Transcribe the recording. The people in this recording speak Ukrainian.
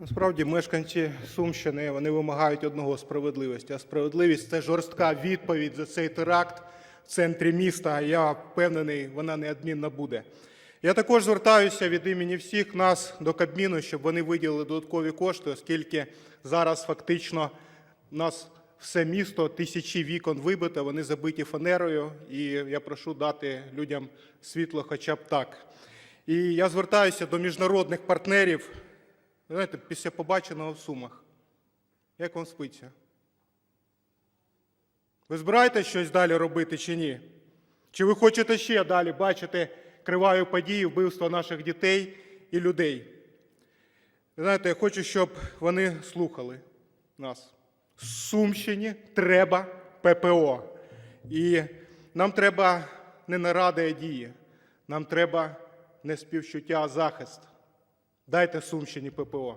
Насправді мешканці Сумщини вони вимагають одного справедливості. А справедливість це жорстка відповідь за цей теракт в центрі міста. Я впевнений, вона неодмінно буде. Я також звертаюся від імені всіх нас до Кабміну, щоб вони виділили додаткові кошти, оскільки зараз фактично у нас все місто, тисячі вікон вибито, вони забиті фанерою, і я прошу дати людям світло хоча б так. І я звертаюся до міжнародних партнерів. Знаєте, після побаченого в Сумах. Як вам спиться? Ви збираєтесь щось далі робити чи ні? Чи ви хочете ще далі бачити криваві події, вбивства наших дітей і людей? Знаєте, я хочу, щоб вони слухали нас. Сумщині треба ППО. І нам треба не наради, а дії. Нам треба не співчуття, а захист. Дайте Сумщині ППО.